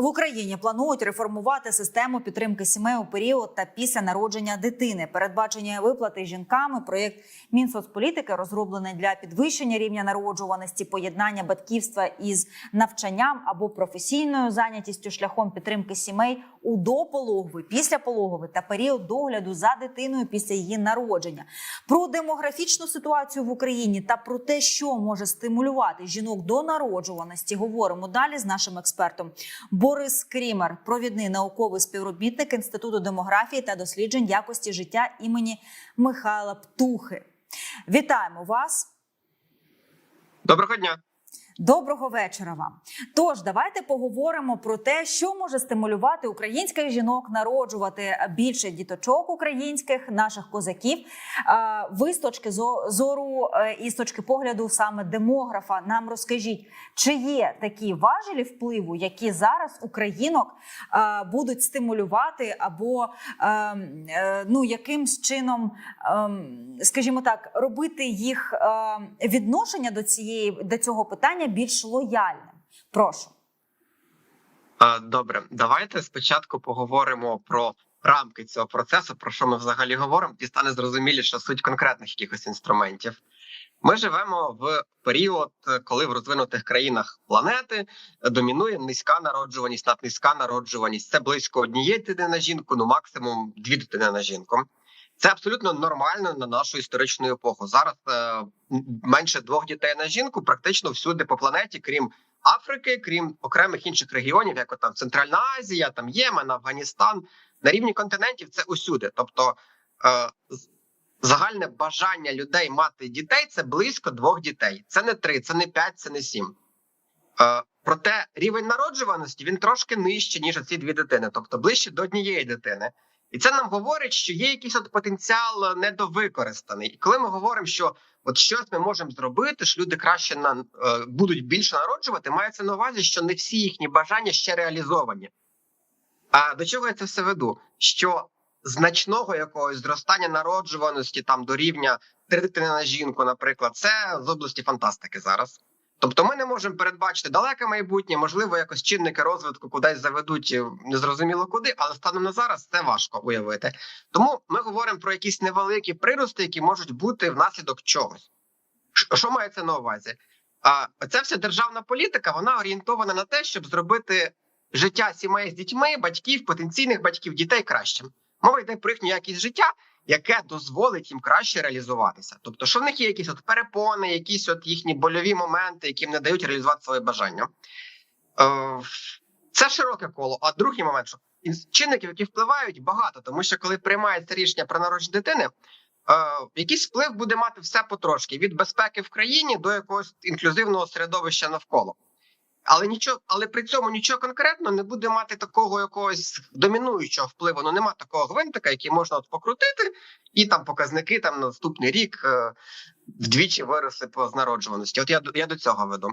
В Україні планують реформувати систему підтримки сімей у період та після народження дитини. Передбачені виплати жінками. Проєкт Мінсоцполітики розроблений для підвищення рівня народжуваності, поєднання батьківства із навчанням або професійною зайнятістю шляхом підтримки сімей у допологовий, післяпологовий та період догляду за дитиною після її народження. Про демографічну ситуацію в Україні та про те, що може стимулювати жінок до народжуваності, говоримо далі з нашим експертом. Борис Крімер, провідний науковий співробітник Інституту демографії та досліджень якості життя імені Михайла Птухи. Вітаємо вас. Доброго дня. Доброго вечора вам. Тож давайте поговоримо про те, що може стимулювати українських жінок народжувати більше діточок українських наших козаків. Ви з точки зору е, і з точки погляду саме демографа, нам розкажіть, чи є такі важелі впливу, які зараз українок будуть стимулювати, або ем, е, ну якимсь чином, ем, скажімо так, робити їх ем, відношення до цієї до цього питання більш лояльним. Прошу. Добре, давайте спочатку поговоримо про рамки цього процесу, про що ми взагалі говоримо, і стане зрозуміліше суть конкретних якихось інструментів. Ми живемо в період, коли в розвинутих країнах планети домінує низька народжуваність, наднизька народжуваність. Це близько однієї дитини на жінку, ну максимум дві дитини на жінку. Це абсолютно нормально на нашу історичну епоху. Зараз е, менше двох дітей на жінку, практично всюди по планеті, крім Африки, крім окремих інших регіонів, як там Центральна Азія, там Ємен, Афганістан, на рівні континентів це усюди. Тобто е, загальне бажання людей мати дітей це близько двох дітей. Це не три, це не п'ять, це не сім. Е, проте рівень народжуваності він трошки нижче, ніж ці дві дитини, тобто ближче до однієї дитини. І це нам говорить, що є якийсь от потенціал недовикористаний. І коли ми говоримо, що от щось ми можемо зробити, що люди краще на е, будуть більше народжувати, мається на увазі, що не всі їхні бажання ще реалізовані. А до чого я це все веду? Що значного якогось зростання народжуваності там до рівня дитини на жінку, наприклад, це з області фантастики зараз. Тобто, ми не можемо передбачити далеке майбутнє, можливо, якось чинники розвитку кудись заведуть е, незрозуміло куди, але станом на зараз це важко уявити. Тому ми говоримо про якісь невеликі прирости, які можуть бути внаслідок чогось. Що мається на увазі? А ця вся державна політика вона орієнтована на те, щоб зробити життя сімей з дітьми, батьків, потенційних батьків, дітей кращим. Мова йде про їхню якість життя, яке дозволить їм краще реалізуватися. Тобто, що в них є якісь от перепони, якісь от їхні больові моменти, які не дають реалізувати своє бажання. Е, це широке коло. А другий момент, що чинників, які впливають, багато, тому що коли приймається рішення про народження дитини, е, якийсь вплив буде мати все потрошки від безпеки в країні до якогось інклюзивного середовища навколо. Але нічого, але при цьому нічого конкретно не буде мати такого якогось домінуючого впливу. Ну нема такого гвинтика, який можна от покрутити, і там показники там на наступний рік е, вдвічі виросли по знароджуваності. От я я до цього веду.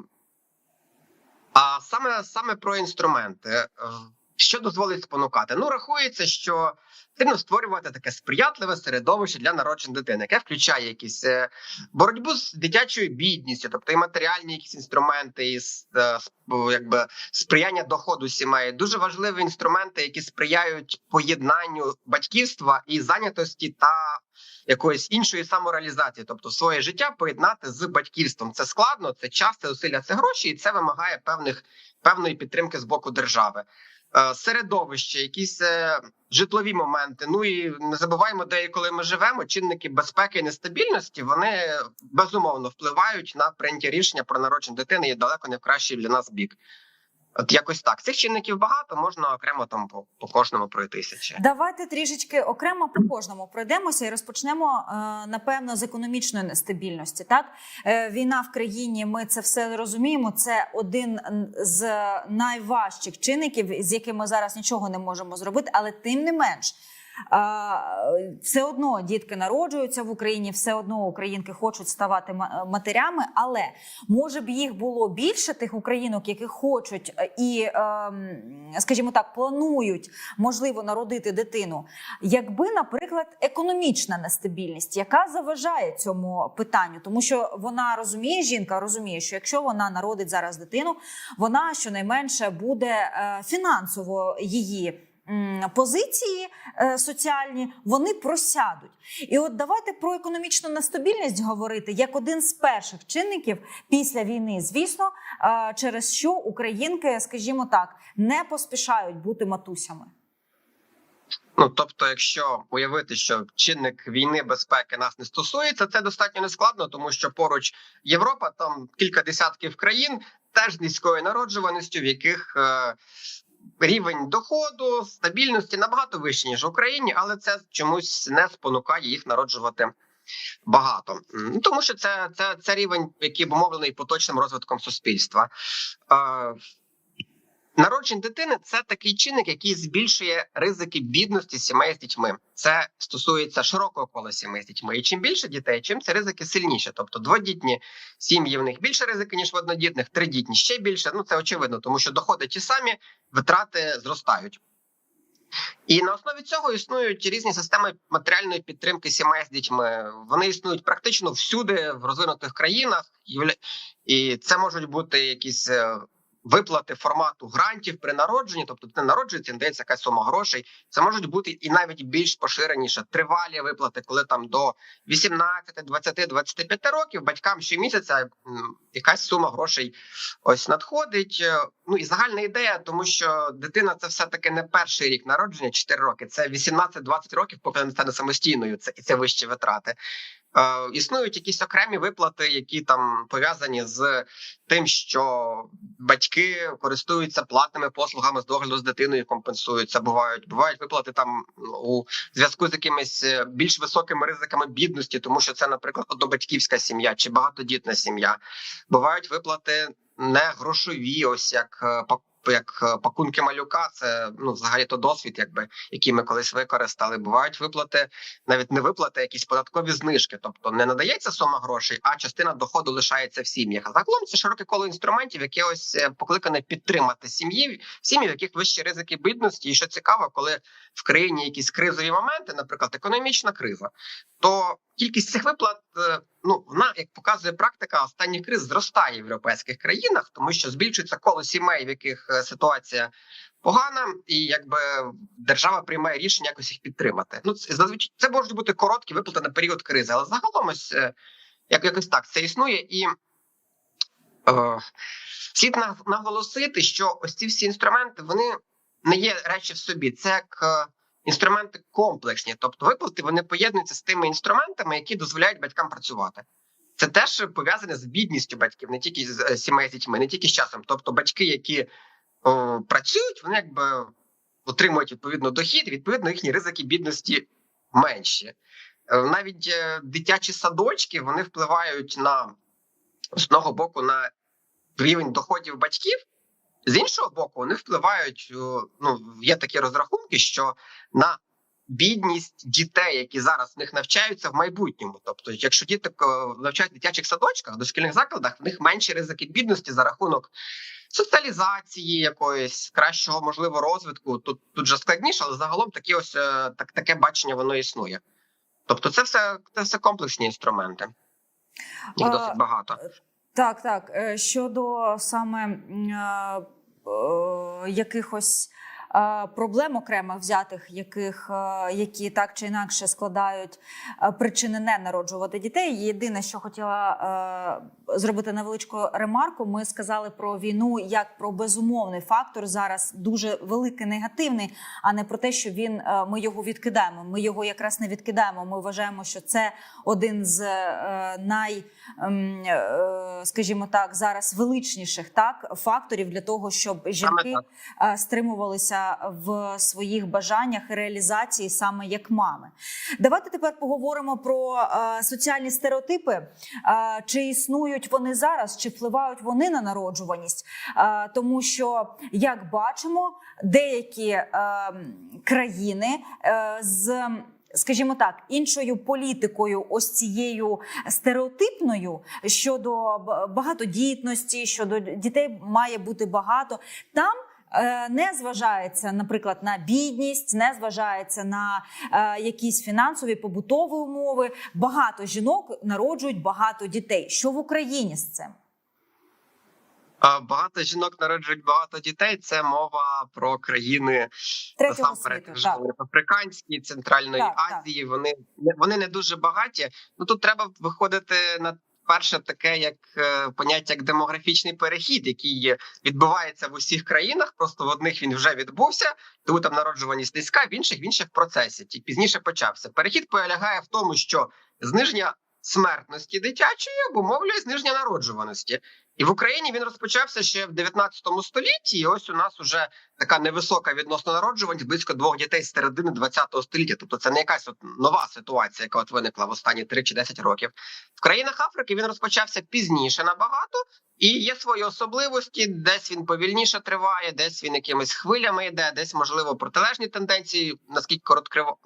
А саме саме про інструменти, Е, що дозволить спонукати? Ну рахується, що потрібно створювати таке сприятливе середовище для народження дитини, яке включає якісь е, боротьбу з дитячою бідністю, тобто і матеріальні якісь інструменти, і е, якби сприяння доходу сімей. Дуже важливі інструменти, які сприяють поєднанню батьківства і зайнятості та якоїсь іншої самореалізації, тобто своє життя поєднати з батьківством. Це складно, це час, це зусилля, це гроші, і це вимагає певних певної підтримки з боку держави. Е, Середовище, якісь е, житлові моменти. Ну і не забуваємо, де коли ми живемо. Чинники безпеки і нестабільності вони безумовно впливають на прийняття рішення про народження дитини і далеко не в кращий для нас бік. От якось так. Цих чинників багато, можна окремо там по, по кожному пройтися. ще. Давайте трішечки окремо по кожному пройдемося і розпочнемо е, напевно з економічної нестабільності. Так Е, війна в країні. Ми це все розуміємо. Це один з найважчих чинників, з якими зараз нічого не можемо зробити, але тим не менш. Все одно дітки народжуються в Україні, все одно українки хочуть ставати матерями, але може б їх було більше тих українок, які хочуть е, і, ем, скажімо так, планують можливо народити дитину, якби, наприклад, економічна нестабільність, яка заважає цьому питанню, тому що вона розуміє, жінка розуміє, що якщо вона народить зараз дитину, вона щонайменше буде е, фінансово її. Позиції е, соціальні вони просядуть, і от давайте про економічну нестабільність говорити як один з перших чинників після війни. Звісно, е, через що українки, скажімо так, не поспішають бути матусями. Ну тобто, якщо уявити, що чинник війни безпеки нас не стосується, це достатньо нескладно, тому що поруч Європа, там кілька десятків країн, теж низькою народжуваністю, в яких е, рівень доходу, стабільності набагато вищий, ніж в Україні, але це чомусь не спонукає їх народжувати. Багато ну, тому, що це, це, це рівень, який обумовлений поточним розвитком суспільства. Народження дитини це такий чинник, який збільшує ризики бідності сімей з дітьми. Це стосується широкого кола сімей з дітьми. І чим більше дітей, чим ці ризики сильніші. Тобто дводітні сім'ї в них більше ризики, ніж в однодітних, тридітні ще більше. Ну це очевидно, тому що доходи ті самі, витрати зростають. І на основі цього існують різні системи матеріальної підтримки сімей з дітьми. Вони існують практично всюди в розвинутих країнах, і це можуть бути якісь е, виплати формату грантів при народженні, тобто ти народжується, надається якась сума грошей. Це можуть бути і навіть більш поширеніше тривалі виплати, коли там до 18, 20, 25 років батькам щомісяця якась сума грошей ось надходить. Е, Ну і загальна ідея, тому що дитина це все таки не перший рік народження, 4 роки. Це 18-20 років, поки вона стане самостійною. Це і це вищі витрати. Е, існують якісь окремі виплати, які там пов'язані з тим, що батьки користуються платними послугами з догляду з дитиною, компенсуються. Бувають бувають виплати там ну, у зв'язку з якимись е, більш високими ризиками бідності, тому що це, наприклад, однобатьківська сім'я чи багатодітна сім'я. Бувають виплати не грошові, ось як е, як е, пакунки малюка, це ну взагалі то досвід, якби який ми колись використали. Бувають виплати, навіть не виплати, якісь податкові знижки. Тобто не надається сума грошей, а частина доходу лишається в сім'ях. Загалом це широке коло інструментів, яке ось е, покликане підтримати сім'ї, сім'ї, в яких вищі ризики бідності. І що цікаво, коли в країні якісь кризові моменти, наприклад, економічна криза, то кількість цих виплат. Е, Ну, вона, як показує практика, останніх криз зростає в європейських країнах, тому що збільшується коло сімей, в яких е, ситуація погана, і якби держава приймає рішення якось їх підтримати. Ну це зазвичай це можуть бути короткі виплати на період кризи, але загалом ось е, як якось так це існує і. Слід наголосити, що ось ці всі інструменти вони не є речі в собі. Це як інструменти комплексні, тобто виплати вони поєднуються з тими інструментами, які дозволяють батькам працювати. Це теж пов'язане з бідністю батьків, не тільки з е, сімей з дітьми, не тільки з часом. Тобто, батьки, які о, працюють, вони якби отримують відповідно дохід, відповідно їхні ризики бідності менші. Е, Навіть е, дитячі садочки вони впливають на з одного боку на рівень доходів батьків. З іншого боку, вони впливають. Ну є такі розрахунки, що на бідність дітей, які зараз в них навчаються в майбутньому. Тобто, якщо діти е, навчають в дитячих садочках, дошкільних закладах, в них менші ризики бідності за рахунок соціалізації, якоїсь кращого можливо розвитку. Тут тут же складніше, але загалом такі ось е, так, таке бачення воно існує. Тобто, це все це все комплексні інструменти. Їх досить багато. Так, так. Е, Щодо саме е, е, якихось е, проблем окремих взятих, яких, е, які так чи інакше складають е, причини не народжувати дітей. Єдине, що хотіла е, зробити невеличку ремарку, ми сказали про війну як про безумовний фактор зараз дуже великий негативний, а не про те, що він е, ми його відкидаємо. Ми його якраз не відкидаємо. Ми вважаємо, що це один з е, най ем, е, скажімо так, зараз величніших так факторів для того, щоб жінки стримувалися в своїх бажаннях і реалізації саме як мами. Давайте тепер поговоримо про соціальні стереотипи. Чи існують існують вони зараз, чи впливають вони на народжуваність? Тому що, як бачимо, деякі е, країни е, з Скажімо так, іншою політикою, ось цією стереотипною щодо багатодітності, щодо дітей має бути багато. Там не зважається, наприклад, на бідність, не зважається на е, якісь фінансові побутові умови. Багато жінок народжують багато дітей. Що в Україні з цим? Багато жінок народжують багато дітей. Це мова про країни Третього насамперед так. африканські, центральної Так, так. Азії. Вони не вони не дуже багаті. Ну тут треба виходити на перше таке, як е, поняття як демографічний перехід, який відбувається в усіх країнах. Просто в одних він вже відбувся, тому там народжуваність низька, в інших в інших процесі. Ті пізніше почався. Перехід полягає в тому, що зниження смертності дитячої обумовлює зниження народжуваності. І в Україні він розпочався ще в 19 столітті. І ось у нас уже така невисока відносно народжуваність, близько двох дітей з середини 20 століття. Тобто це не якась от нова ситуація, яка от виникла в останні 3 чи 10 років. В країнах Африки він розпочався пізніше набагато, і є свої особливості. Десь він повільніше триває, десь він якимись хвилями йде, десь можливо протилежні тенденції, наскільки короткриво.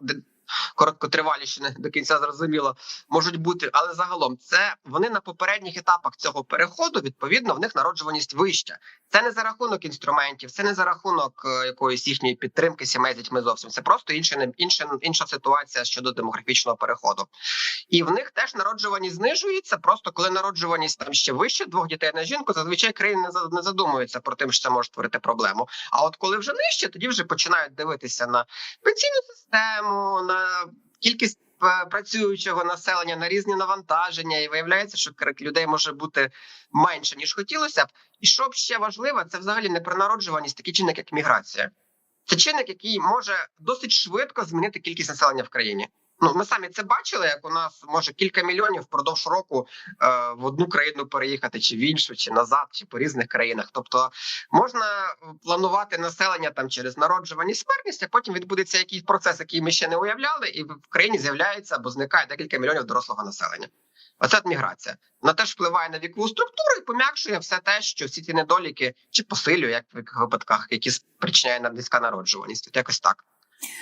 Короткотриваліші не до кінця зрозуміло можуть бути, але загалом це вони на попередніх етапах цього переходу. Відповідно, в них народжуваність вища. Це не за рахунок інструментів, це не за рахунок е, якоїсь їхньої підтримки сімей з дітьми зовсім. Це просто інша, інша, інша ситуація щодо демографічного переходу. І в них теж народжуваність знижується. Просто коли народжуваність там ще вище двох дітей на жінку, зазвичай країни не за- не задумуються про тим, що це може створити проблему. А от коли вже нижче, тоді вже починають дивитися на пенсійну систему, на кількість е, працюючого населення, на різні навантаження, і виявляється, що людей може бути менше ніж хотілося б. І що ще важливо, це взагалі не про народжуваність, такий чинник, як міграція. Це чинник, який може досить швидко змінити кількість населення в країні. Ну, ми самі це бачили, як у нас може кілька мільйонів впродовж року е, в одну країну переїхати, чи в іншу, чи назад, чи по різних країнах. Тобто можна планувати населення там через народжуваність, смертність, а потім відбудеться якийсь процес, який ми ще не уявляли, і в країні з'являється або зникає декілька мільйонів дорослого населення. Оце от міграція. Вона теж впливає на вікову структуру і пом'якшує все те, що всі ці недоліки чи посилює, як в випадках, які спричиняє низька народжуваність. От якось так.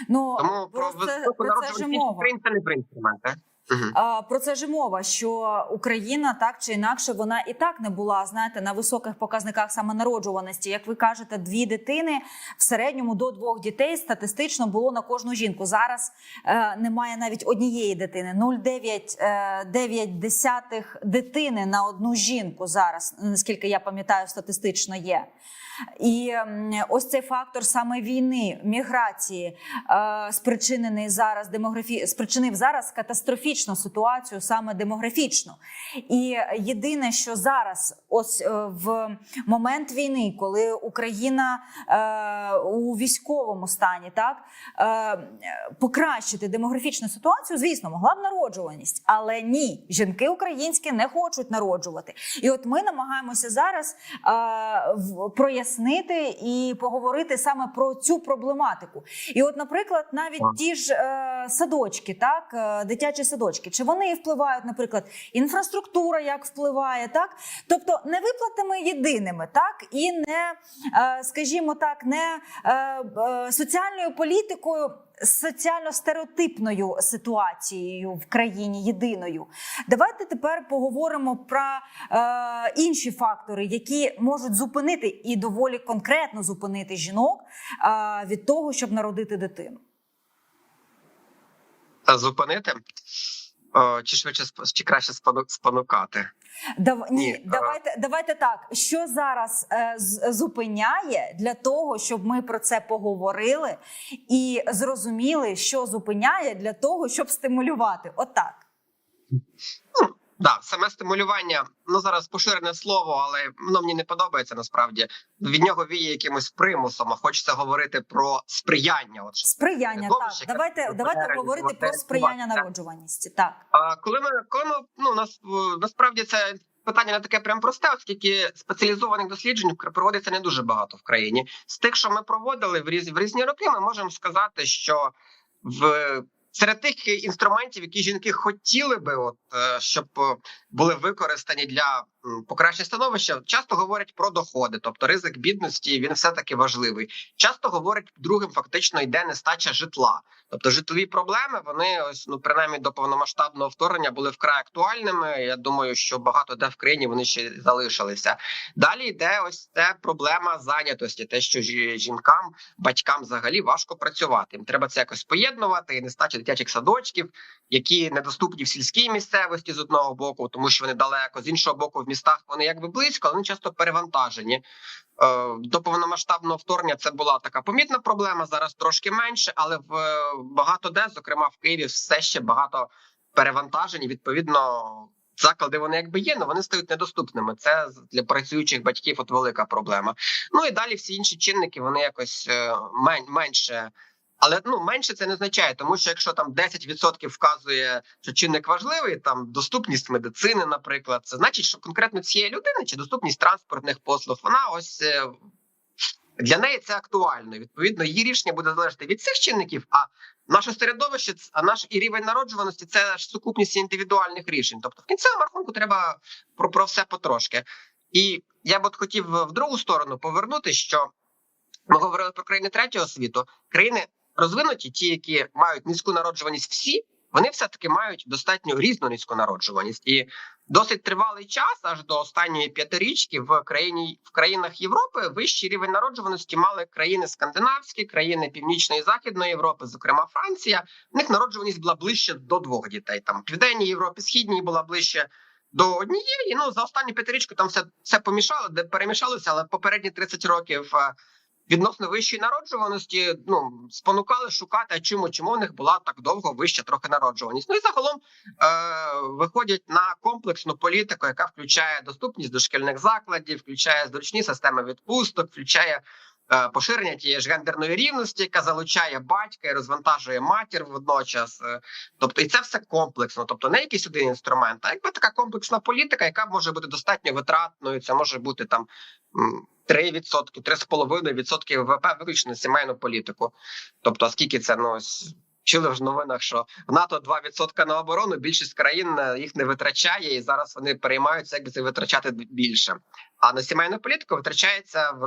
Ну Тому про про це, про це ж мова. Це не про інструменти. Угу. Про це ж мова, що Україна так чи інакше вона і так не була, знаєте, на високих показниках саме народжуваності. Як ви кажете, дві дитини в середньому до двох дітей статистично було на кожну жінку. Зараз е, немає навіть однієї дитини. 0,9 е, 9 десятих дитини на одну жінку зараз, наскільки я пам'ятаю, статистично є. І ось цей фактор саме війни, міграції, е, спричинений зараз демографі... спричинив зараз катастрофічну ситуацію, саме демографічну. І єдине, що зараз, ось е, в момент війни, коли Україна е, у військовому стані, так е, покращити демографічну ситуацію, звісно, могла б народжуваність, але ні, жінки українські не хочуть народжувати. І от ми намагаємося зараз е, прояснити і поговорити саме про цю проблематику. І, от, наприклад, навіть ті ж е, садочки, так, е, дитячі садочки, чи вони впливають, наприклад, інфраструктура як впливає, так? Тобто не виплатами єдиними, так, і не, е, скажімо так, не е, е, соціальною політикою. Соціально стереотипною ситуацією в країні єдиною. Давайте тепер поговоримо про е, інші фактори, які можуть зупинити і доволі конкретно зупинити жінок е, від того, щоб народити дитину. Зупинити чи швидше чи краще спону- спонукати. Дав... Ні, Ні, а- давайте, давайте так. Що зараз е, з- зупиняє для того, щоб ми про це поговорили і зрозуміли, що зупиняє для того, щоб стимулювати? Отак. Да, саме стимулювання, ну зараз поширене слово, але воно мені не подобається насправді. Від нього віє якимось примусом, а хочеться говорити про сприяння. От Сприяння, Видовище, так. Давайте, давайте говорити про сприяння народжуваності. Так. А коли ми коли ми ну нас насправді це питання не таке прям просте, оскільки спеціалізованих досліджень проводиться не дуже багато в країні. З тих, що ми проводили в різ в різні роки, ми можемо сказати, що в серед тих інструментів, які жінки хотіли би, от е, щоб е, були використані для м, покращення становища, часто говорять про доходи, тобто ризик бідності він все таки важливий. Часто говорять другим, фактично йде нестача житла. Тобто житлові проблеми вони ось ну принаймні до повномасштабного вторгнення були вкрай актуальними. Я думаю, що багато де в країні вони ще залишилися. Далі йде ось це проблема зайнятості, те, що жі- жінкам, батькам взагалі важко працювати. Їм треба це якось поєднувати, і нестача дитячих садочків, які недоступні в сільській місцевості з одного боку, тому що вони далеко з іншого боку, містах вони якби близько, але вони часто перевантажені. Е, До повномасштабного вторгнення це була така помітна проблема. Зараз трошки менше, але в е, багато де, зокрема в Києві, все ще багато перевантажень. і, Відповідно, заклади вони якби є, але вони стають недоступними. Це для працюючих батьків от велика проблема. Ну і далі всі інші чинники вони якось е, мен, менше. Але ну менше це не означає, тому що якщо там 10% вказує, що чинник важливий, там доступність медицини, наприклад, це значить, що конкретно цієї людини чи доступність транспортних послуг, вона ось е, для неї це актуально. Відповідно, її рішення буде залежати від цих чинників. А наше середовище, а наш і рівень народжуваності це ж сукупність індивідуальних рішень. Тобто, в кінцевому рахунку треба про, про все потрошки. І я б от хотів в другу сторону повернути, що ми говорили про країни третього світу. Країни розвинуті, ті, які мають низьку народжуваність, всі вони все таки мають достатньо різну низьку народжуваність, і досить тривалий час, аж до останньої п'ятирічки, в країні в країнах Європи вищий рівень народжуваності мали країни скандинавські, країни північної і західної Європи, зокрема Франція. В них народжуваність була ближче до двох дітей. Там південній Європі, східній була ближче. До однієї, ну за останню п'ятирічку там все, все помішало, де перемішалося, але попередні 30 років е, відносно вищої народжуваності ну спонукали шукати, а чому чому в них була так довго вища трохи народжуваність. Ну і загалом е, виходять на комплексну політику, яка включає доступність дошкільних закладів, включає зручні системи відпусток, включає. е, Поширення тієї ж гендерної рівності, яка залучає батька і розвантажує матір водночас, Е, тобто і це все комплексно, тобто не якийсь один інструмент, а якби така комплексна політика, яка може бути достатньо витратною. Це може бути там 3%, 3,5% ВВП виключно на сімейну політику. Тобто, а скільки це ну чули в новинах, що в НАТО 2% на оборону. Більшість країн е, їх не витрачає, і зараз вони переймаються, як би це витрачати більше. А на сімейну політику витрачається в,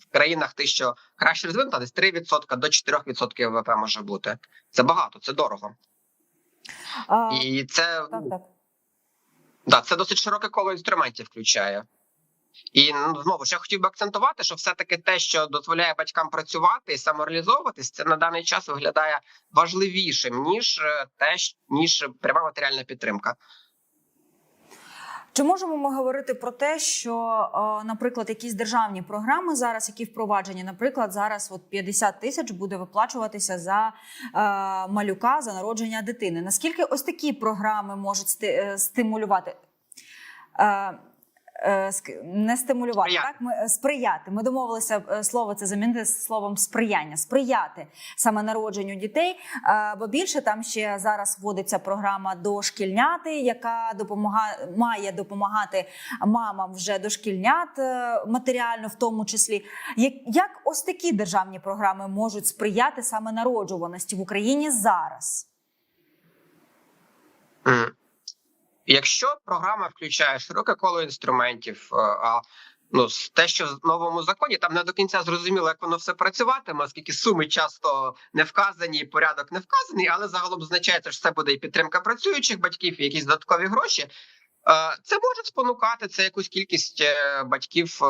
в країнах, ти що краще розвинута, десь 3% до 4% ВВП може бути. Це багато, це дорого, А, і це так, так. Да, це досить широке коло інструментів включає. І ну, знову ж я хотів би акцентувати, що все-таки те, що дозволяє батькам працювати і самореалізовуватись, це на даний час виглядає важливішим ніж е, те, ніж пряма матеріальна підтримка. Чи можемо ми говорити про те, що, наприклад, якісь державні програми зараз, які впроваджені, наприклад, зараз от 50 тисяч буде виплачуватися за е, малюка за народження дитини? Наскільки ось такі програми можуть е, стимулювати? Е, не стимулювати, Сприяти. так ми е, сприяти. Ми домовилися е, слово це замінити словом сприяння, сприяти саме народженню дітей. Бо більше там ще зараз вводиться програма дошкільняти, яка допомагає має допомагати мамам вже дошкільнят матеріально, в тому числі. Як, як ось такі державні програми можуть сприяти саме народжуваності в Україні зараз? М. Якщо програма включає широке коло інструментів, е, а ну те, що в новому законі, там не до кінця зрозуміло, як воно все працюватиме, оскільки суми часто не вказані, порядок не вказаний, але загалом означається, що це буде і підтримка працюючих батьків, і якісь додаткові гроші. Е, Це може спонукати це якусь кількість е, батьків.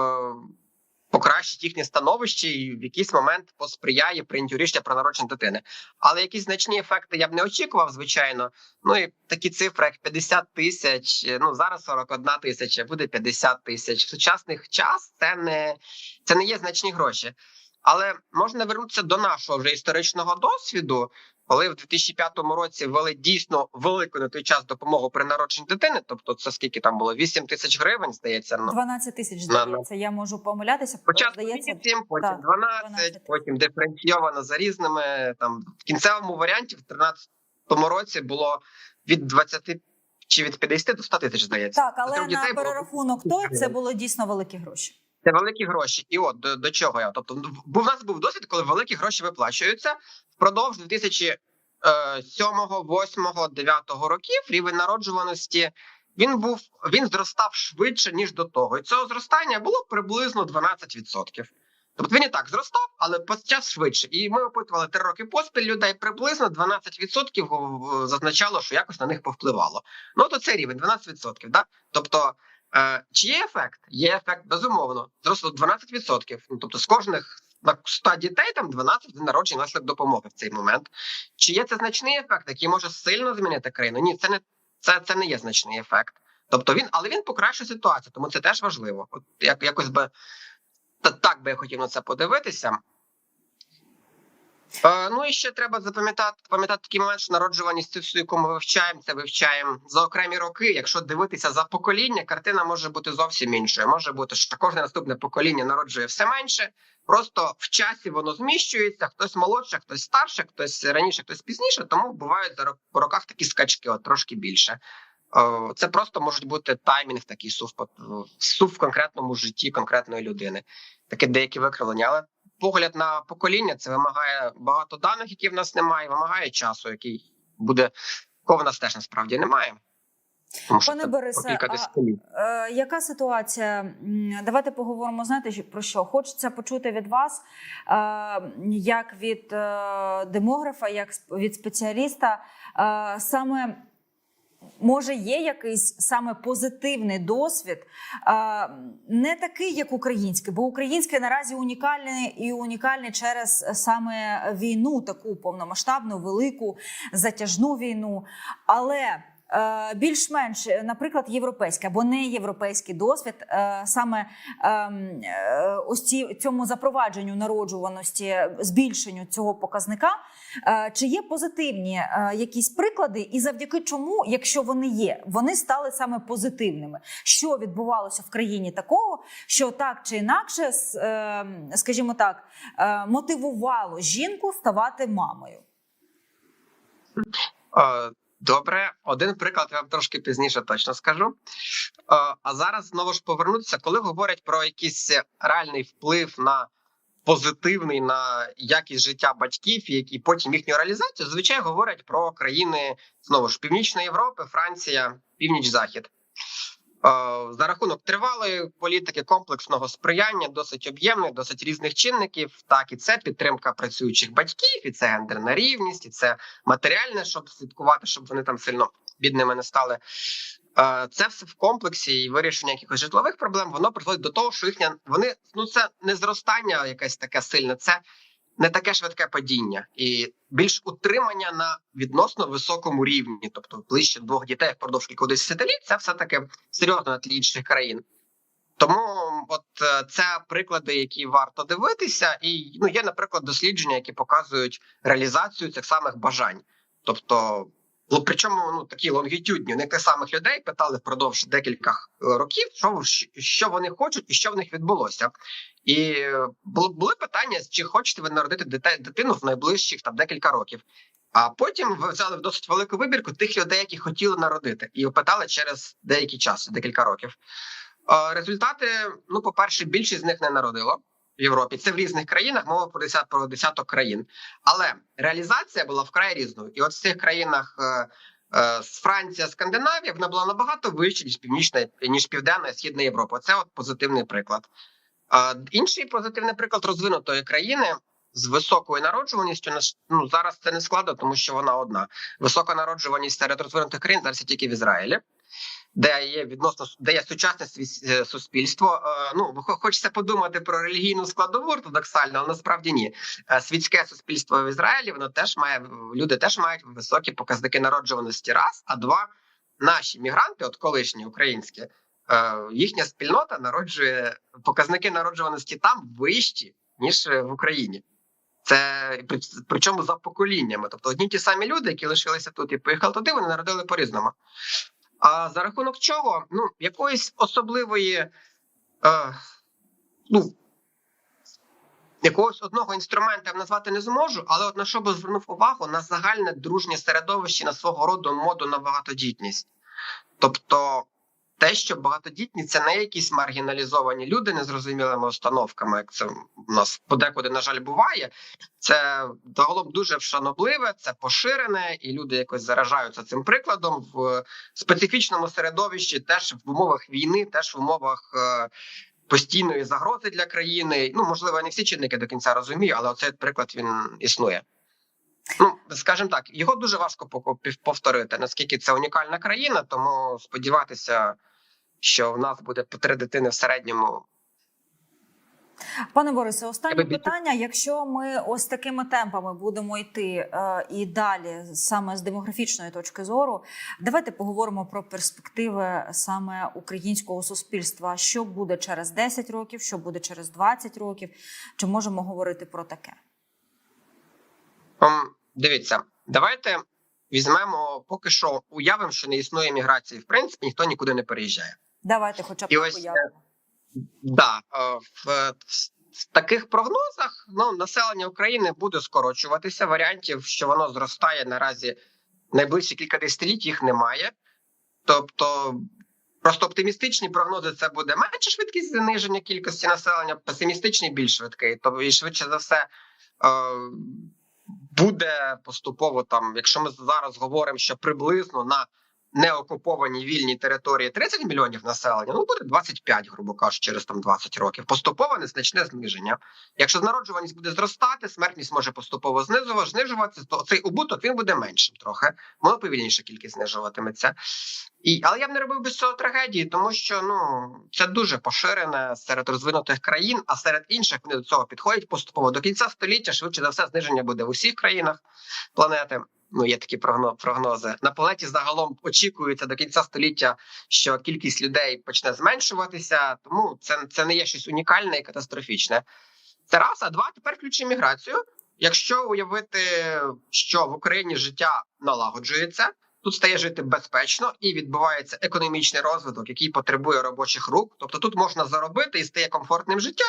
Покращить їхнє становище і в якийсь момент посприяє прийняттю рішення про народження дитини. Але якісь значні ефекти я б не очікував, звичайно. Ну і такі цифри, як 50 тисяч, ну зараз 41 тисяча, буде 50 тисяч. В сучасних час це не, це не є значні гроші. Але можна вернутися до нашого вже історичного досвіду, коли в 2005 році ввели дійсно велику на той час допомогу при народженні дитини. Тобто, це скільки там було 8 тисяч гривень, здається. Ну 12 тисяч На- здається. Я можу помилятися. Спочатку здається, 8, потім так, 12, 12. потім диференційовано за різними. Там в кінцевому варіанті в 13 році було від 20 чи від 50 до 100 тисяч, здається. Так, але на було перерахунок той це було дійсно великі гроші. Це великі гроші. І от до, до чого я? Тобто, ну, бо в нас був досвід, коли великі гроші виплачуються впродовж 2007, 8, 9 років рівень народжуваності він був він зростав швидше ніж до того. І цього зростання було приблизно 12%. Тобто він і так зростав, але час швидше. І ми опитували три роки поспіль людей. Приблизно 12% зазначало, що якось на них повпливало. Ну то це рівень 12%. Да? Тобто, е, чи є ефект? Є ефект, безумовно. Зросло 12%. Ну тобто, з кожних на 100 дітей там 12 народжень наслідок допомоги в цей момент. Чи є це значний ефект, який може сильно змінити країну? Ні, це не це, це не є значний ефект. Тобто він, але він покращує ситуацію, тому це теж важливо. От як якось би та так би я хотів на це подивитися. Е, ну і ще треба запам'ятати пам'ятати такий момент, що народжуваність цифру, яку ми вивчаємо, це вивчаємо за окремі роки. Якщо дивитися за покоління, картина може бути зовсім іншою. Може бути, що кожне наступне покоління народжує все менше. Просто в часі воно зміщується. Хтось молодше, хтось старше, хтось раніше, хтось пізніше. Тому бувають за роках такі скачки, от трошки більше. Е, Це просто можуть бути таймінг, такий сув, сув в конкретному житті конкретної людини. Таке деякі викривлення. Але погляд на покоління це вимагає багато даних, які в нас немає, вимагає часу, який буде кого в нас теж насправді немає. Тому Пане Борисе, кілька а- Е, яка ситуація? Давайте поговоримо. Знаєте про що? Хочеться почути від вас, е, як від е, демографа, як від спеціаліста, е, саме. Може, є якийсь саме позитивний досвід, не такий, як український, бо український наразі унікальний і унікальний через саме війну, таку повномасштабну, велику, затяжну війну. Але більш-менш, наприклад, європейський або не європейський досвід, е, саме ем, е, ось ці, цьому запровадженню народжуваності, збільшенню цього показника. Е, Чи є позитивні е, якісь приклади, і завдяки чому, якщо вони є, вони стали саме позитивними? Що відбувалося в країні такого, що так чи інакше, е, скажімо так, е, мотивувало жінку ставати мамою? Е, Добре, один приклад я вам трошки пізніше точно скажу. Е, А зараз знову ж повернутися, коли говорять про якийсь реальний вплив на позитивний на якість життя батьків і і потім їхню реалізацію, звичайно говорять про країни знову ж Північної Європи, Франція, Північ-Захід. Е, За рахунок тривалої політики комплексного сприяння, досить об'ємних, досить різних чинників. Так, і це підтримка працюючих батьків, і це гендерна рівність, і це матеріальне, щоб слідкувати, щоб вони там сильно бідними не стали. Е, Це все в комплексі і вирішення якихось житлових проблем. Воно призводить до того, що їхня вони ну це не зростання, якесь таке сильне, це не таке швидке падіння і більш утримання на відносно високому рівні, тобто ближче двох дітей впродовж кількох десятиліть, це все таки серйозно на тлі інших країн. Тому от е, це приклади, які варто дивитися, і ну є, наприклад, дослідження, які показують реалізацію цих самих бажань. Тобто, ну, причому ну такі лонгітюдні, них тих самих людей питали впродовж декілька років, що що вони хочуть і що в них відбулося. І е, були питання, чи хочете ви народити дитину в найближчих там декілька років. А потім ви взяли в досить велику вибірку тих людей, які хотіли народити, і опитали через деякий час, декілька років. Е, Результати, ну, по-перше, більшість з них не народило в Європі. Це в різних країнах, мова про десят про десяток країн. Але реалізація була вкрай різною. І от в цих країнах е, Франція, Скандинавія, вона була набагато вища, ніж північна, ніж південна і східна Європа. Це от позитивний приклад. Інший позитивний приклад розвинутої країни. З високою народжуваністю ну зараз це не складно, тому що вона одна. Висока народжуваність серед розвинутих країн зараз тільки в Ізраїлі де є відносно де є сучасне е, суспільство. Е, Ну хочеться подумати про релігійну складову ортодоксальну, але насправді ні. Е, Світське суспільство в Ізраїлі воно теж має люди, теж мають високі показники народжуваності. Раз, а два наші мігранти, от колишні українські, їхня спільнота народжує показники народжуваності там вищі ніж е, в Україні. Це причому за поколіннями. Тобто одні ті самі люди, які лишилися тут і поїхали туди, вони народили по-різному. А за рахунок чого? Ну, якоїсь особливої, е, ну, якогось одного інструмента я назвати не зможу, але от на що би звернув увагу на загальне дружнє середовище, на свого роду моду на багатодітність. Тобто те, що багатодітні це не якісь маргіналізовані люди незрозумілими установками, як це у нас подекуди, на жаль, буває. Це загалом дуже вшанобливе, це поширене, і люди якось заражаються цим прикладом в специфічному середовищі, теж в умовах війни, теж в умовах. е, Постійної загрози для країни. Ну можливо, не всі чинники до кінця розумію, але оцей приклад він існує. Ну, скажімо так, його дуже важко повторити, наскільки це унікальна країна, тому сподіватися, що в нас буде по три дитини в середньому. Пане Борисе, останнє питання. Якщо ми ось такими темпами будемо йти е, і далі, саме з демографічної точки зору, давайте поговоримо про перспективи саме українського суспільства. Що буде через 10 років, що буде через 20 років? Чи можемо говорити про таке? Ем, дивіться, давайте візьмемо поки що уявимо, що не існує міграції. В принципі, ніхто нікуди не переїжджає. Давайте, хоча б І ось, уявимо. Да, е, в, в таких прогнозах ну, населення України буде скорочуватися. Варіантів, що воно зростає наразі найближчі кілька десятиліть, їх немає. Тобто, просто оптимістичні прогнози це буде менша швидкість зниження кількості населення, песимістичний більш швидкий. Тобто, і швидше за все. Буде поступово там, якщо ми зараз говоримо, що приблизно на неокупованій вільній території 30 мільйонів населення, ну буде 25, грубо кажучи, через там 20 років. Поступове незначне зниження. Якщо народжуваність буде зростати, смертність може поступово знижуватися, то цей убуток він буде меншим трохи. Воно повільніше кількість знижуватиметься. І, але я б не робив без цього трагедії, тому що ну це дуже поширене серед розвинутих країн, а серед інших вони до цього підходять поступово. До кінця століття швидше за все зниження буде в усіх країнах планети. Ну, є такі прогно- прогнози. На планеті загалом очікується до кінця століття, що кількість людей почне зменшуватися. Тому це, це не є щось унікальне і катастрофічне. Це раз, а два тепер включимо міграцію. Якщо уявити, що в Україні життя налагоджується, тут стає жити безпечно і відбувається економічний розвиток, який потребує робочих рук. Тобто тут можна заробити і стає комфортним життя.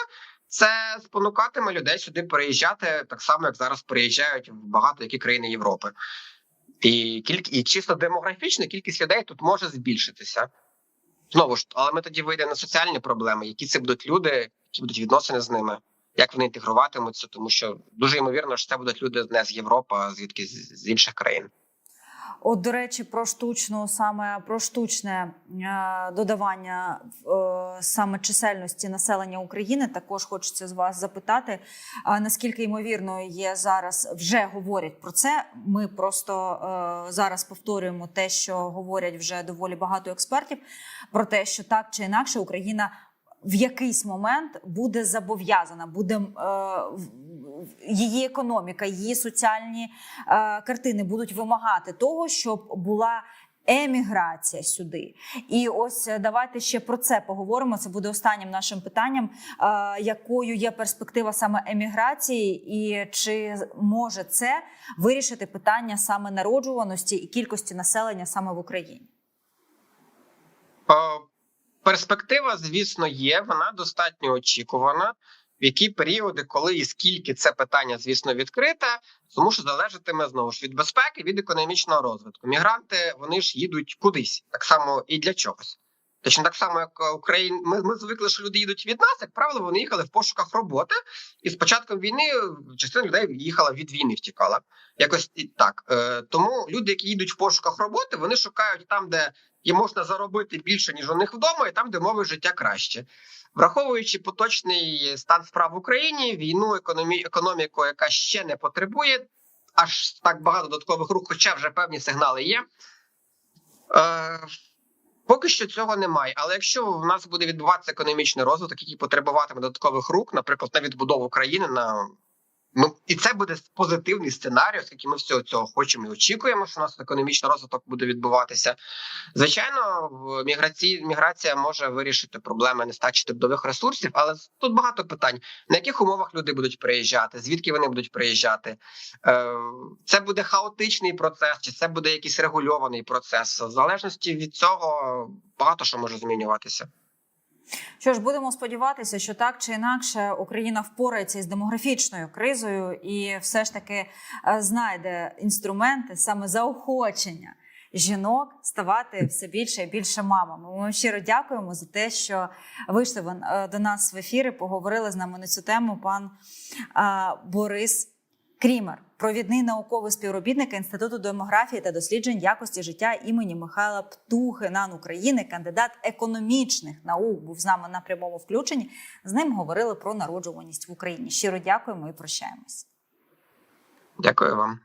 Це спонукатиме людей сюди переїжджати так само, як зараз переїжджають в багато які країни Європи. І кіль... і чисто демографічно кількість людей тут може збільшитися. Знову ж, але ми тоді вийдемо на соціальні проблеми, які це будуть люди, які будуть відносини з ними, як вони інтегруватимуться, тому що дуже ймовірно, що це будуть люди не з Європи, а звідки з інших країн. От, до речі, про штучну саме про штучне е, додавання е, саме чисельності населення України. Також хочеться з вас запитати, наскільки ймовірно є зараз, вже говорять про це. Ми просто е, зараз повторюємо те, що говорять вже доволі багато експертів, про те, що так чи інакше Україна. В якийсь момент буде зобов'язана, буде е, її економіка, її соціальні е, картини будуть вимагати того, щоб була еміграція сюди. І ось е, давайте ще про це поговоримо. Це буде останнім нашим питанням. Якою є перспектива саме еміграції, і чи може це вирішити питання саме народжуваності і кількості населення саме в Україні? Перспектива, звісно, є. Вона достатньо очікувана. В які періоди, коли і скільки це питання, звісно, відкрите, тому що залежатиме знову ж від безпеки, від економічного розвитку. Мігранти вони ж їдуть кудись, так само і для чогось. Точно так само, як Україн, ми, ми звикли, що люди їдуть від нас, як правило, вони їхали в пошуках роботи, і з початком війни частина людей їхала від війни, втікала. Якось і так. Е, тому люди, які їдуть в пошуках роботи, вони шукають там, де і можна заробити більше ніж у них вдома, і там, де умови життя краще, враховуючи поточний стан справ в Україні, війну, економі... економіку, яка ще не потребує аж так багато додаткових рук, хоча вже певні сигнали є. Е, Поки що цього немає. Але якщо в нас буде відбуватися економічний розвиток, який потребуватиме додаткових рук, наприклад, на відбудову країни, на ну і це буде позитивний сценарій, оскільки ми всього цього хочемо і очікуємо, що у нас економічний розвиток буде відбуватися. Звичайно, міграції міграція може вирішити проблеми нестачі трудових ресурсів, але тут багато питань: на яких умовах люди будуть приїжджати, звідки вони будуть приїжджати. Е, Це буде хаотичний процес, чи це буде якийсь регульований процес. В залежності від цього багато що може змінюватися. Що ж, будемо сподіватися, що так чи інакше Україна впорається із демографічною кризою і все ж таки е, знайде інструменти саме заохочення жінок ставати все більше і більше мамами. Ми вам щиро дякуємо за те, що вийшли е, до нас в ефір і поговорили з нами на цю тему. Пан Борис Крімер, провідний науковий співробітник Інституту демографії та досліджень якості життя імені Михайла Птухи НАН України, кандидат економічних наук, був з нами на прямому включенні. З ним говорили про народжуваність в Україні. Щиро дякуємо і прощаємось. Дякую вам.